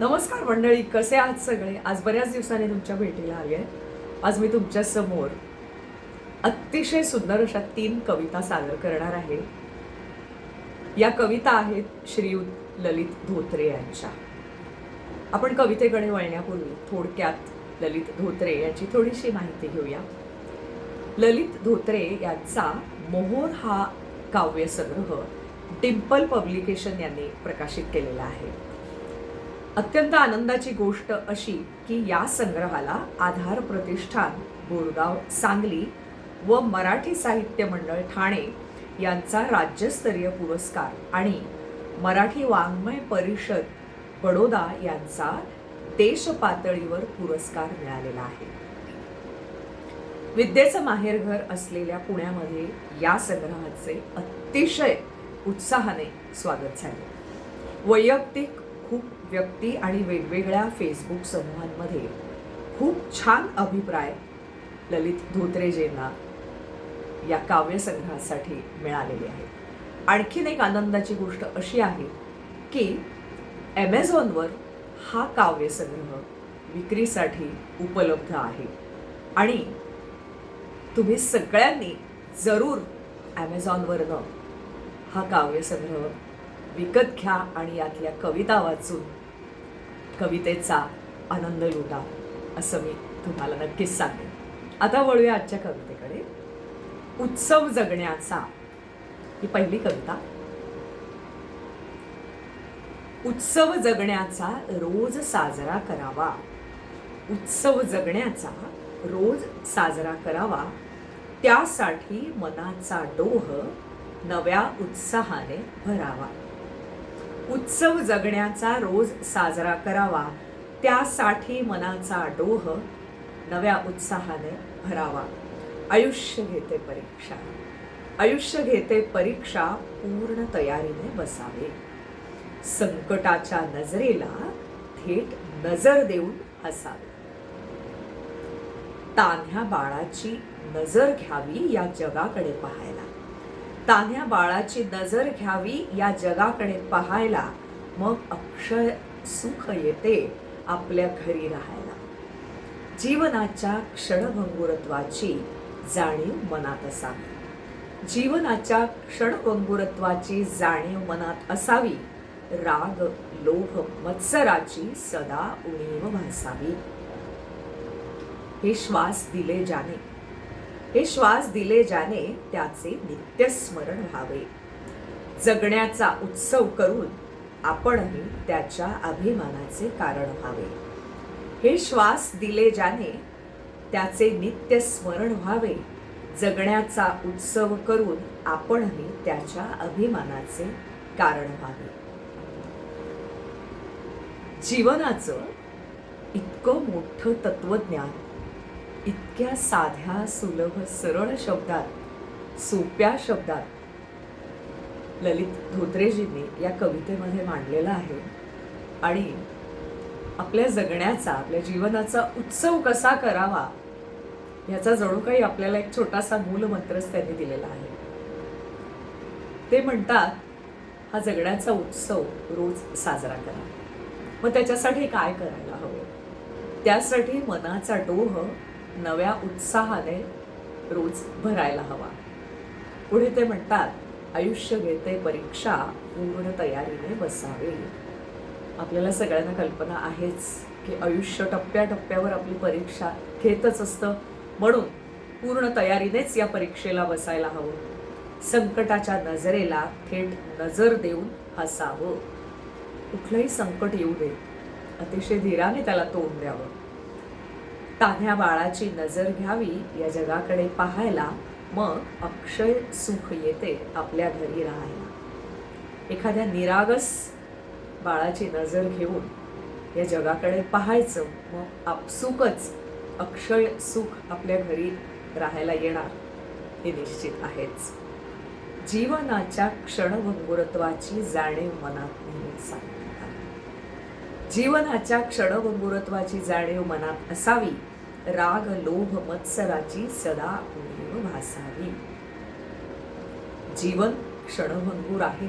नमस्कार मंडळी कसे आहात सगळे? आज बऱ्याच दिवसांनी तुमच्या भेटीला आले आहे. आज मी तुमच्यासमोर अतिशय सुंदर अशा तीन कविता सादर करणार आहे. या कविता आहेत श्रीयुत ललित धोत्रे यांच्या. आपण कवितेकडे वळण्यापूर्वी थोडक्यात ललित धोत्रे यांची थोडीशी माहिती घेऊया. ललित धोत्रे यांचा मोहोर हा काव्यसंग्रह डिम्पल पब्लिकेशन यांनी प्रकाशित केलेला आहे. अत्यंत आनंदाची गोष्ट अशी की या संग्रहाला आधार प्रतिष्ठान बोरगाव सांगली व मराठी साहित्य मंडळ ठाणे यांचा राज्यस्तरीय पुरस्कार आणि मराठी वाङ्मय परिषद बडोदा यांचा देश पातळीवर पुरस्कार मिळालेला आहे. विद्येचं माहेरघर असलेल्या पुण्यामध्ये या संग्रहाचे अतिशय उत्साहाने स्वागत झाले. वैयक्तिक व्यक्ती आणि वेगवेगळ्या फेसबुक समूहांमध्ये खूप छान अभिप्राय ललित धोत्रेजींना या काव्यसंग्रहासाठी मिळालेले आहेत. आणखीन एक आनंदाची गोष्ट अशी आहे की ॲमेझॉनवर हा काव्यसंग्रह विक्रीसाठी उपलब्ध आहे. आणि तुम्ही सगळ्यांनी जरूर ॲमेझॉनवरनं हा काव्यसंग्रह विकत घ्या आणि यातल्या कविता वाचून कवितेचा आनंद लुटा असं मी तुम्हाला नक्कीच सांगेन. आता वळूया आजच्या कवितेकडे. उत्सव जगण्याचा ही पहिली कविता. उत्सव जगण्याचा रोज साजरा करावा. उत्सव जगण्याचा रोज साजरा करावा. त्यासाठी मनाचा डोह नव्या उत्साहाने भरावा. उत्सव जगण्याचा रोज साजरा करावा. त्यासाठी मनाचा डोह नव्या उत्साहाने भरावा. आयुष्य घेते परीक्षा. आयुष्य घेते परीक्षा पूर्ण तयारीने बसावे. संकटाच्या नजरेला थेट नजर देऊन हसावे तान्ह्या बाळाची नजर घ्यावी या जगाकडे पाहायला. तान्ह्या बाळाची नजर घ्यावी या जगाकडे पाहायला मग अक्षय सुख येते आपल्या घरी राहायला. जीवनाच्या क्षणभंगुरत्वाची जाणीव मनात असावी. जीवनाच्या क्षणभंगुरत्वाची जाणीव मनात असावी. राग लोभ मत्सराची सदा उणीव भासावी. हे श्वास दिले जाणे हे श्वास दिले ज्याने त्याचे नित्यस्मरण व्हावे. जगण्याचा उत्सव करून आपणही त्याच्या अभिमानाचे कारण व्हावे. हे श्वास दिले ज्याने त्याचे नित्य स्मरण व्हावे. जगण्याचा उत्सव करून आपणही त्याच्या अभिमानाचे कारण व्हावे. जीवनाचं इतकं मोठं तत्वज्ञान इतक्या साध्या सुलभ सरळ शब्दात सोप्या शब्दात ललित धोत्रेजींनी या कवितेमध्ये मांडलेलं आहे. आणि आपल्या जगण्याचा आपल्या जीवनाचा उत्सव कसा करावा याचा जणू काही आपल्याला एक छोटासा मूलमंत्रच त्यांनी दिलेला आहे. ते म्हणतात हा जगण्याचा उत्सव रोज साजरा करा. मग त्याच्यासाठी काय करायला हवं? त्यासाठी मनाचा डोह नव्या उत्साहाने रोज भरायला हवा. पुढे ते म्हणतात आयुष्य घेते परीक्षा पूर्ण तयारीने बसावे. आपल्याला सगळ्यांना कल्पना आहेच की आयुष्य टप्प्याटप्प्यावर आपली परीक्षा घेतच असतं. म्हणून पूर्ण तयारीनेच या परीक्षेला बसायला हवं. संकटाच्या नजरेला थेट नजर देऊन हसावं. कुठलंही संकट येऊ दे. अतिशय धीराने त्याला तोंड द्यावं. तान्ह्या बाळाची नजर घ्यावी या जगाकडे पाहायला मग अक्षय सुख येते आपल्या घरी राहायला. एखाद्या निरागस बाळाची नजर घेऊन या जगाकडे पाहायचं मग आपसुकच अक्षय सुख आपल्या घरी राहायला येणार हे निश्चित आहेच. जीवनाच्या क्षणभंगुरत्वाची जाणीव मनात नेहमी सांगतात जीवनाच्या क्षणभंगुरत्वाची जाणीव मनात असावी राग लोभ मत्सराची सदा उणीव भासावी. जीवन क्षणभंगूर आहे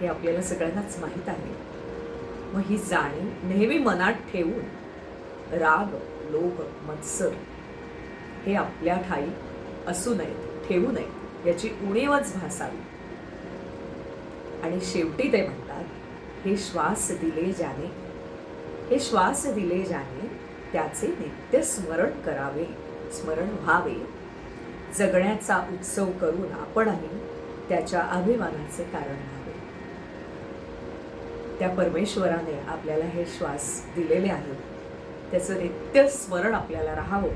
हे आपल्याला सगळ्यांनाच माहीत आहे. मग ही जाणीव नेहमी मनात ठेवून राग लोभ मत्सर हे आपल्या ठाई असू नयेत ठेवू नयेत याची उणीवच भासावी. आणि शेवटी ते म्हणतात हे श्वास दिले जाणे हे श्वास दिले जाणे त्याचे नित्य स्मरण करावे स्मरण व्हावे. जगण्याचा उत्सव करून आपणही त्याच्या अभिमानाचे कारण व्हावे. त्या परमेश्वराने आपल्याला हे श्वास दिलेले आहेत. त्याचं नित्य स्मरण आपल्याला राहावं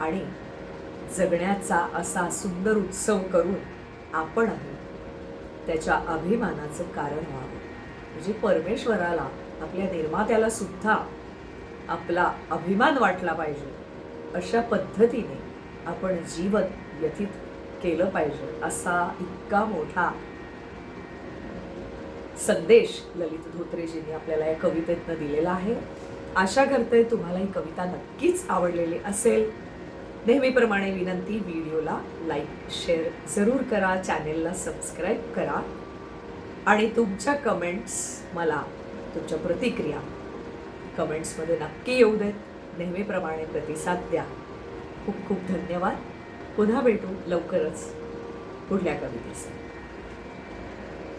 आणि जगण्याचा असा सुंदर उत्सव करून आपणही त्याच्या अभिमानाचं कारण व्हावं. म्हणजे परमेश्वराला आपल्या निर्मात्याला सुद्धा आपला अभिमान वाटला पाहिजे. अशा पद्धतीने आपण जीवन व्यतीत केलं पाहिजे असा इतका मोठा संदेश ललित धोत्रेजींनी आपल्याला या कवितेतनं दिलेला आहे. आशा करते तुम्हाला ही कविता नक्कीच आवडलेली असेल. नेहमीप्रमाणे विनंती व्हिडिओला लाईक शेअर जरूर करा चॅनेलला सबस्क्राईब करा. आणि तुमच्या कमेंट्स मला तुमच्या प्रतिक्रिया कमेंट्समध्ये नक्की येऊ देत. नेहमीप्रमाणे प्रतिसाद द्या. खूप खूप धन्यवाद. पुन्हा भेटू लवकरच पुढल्या कवितेसाठी.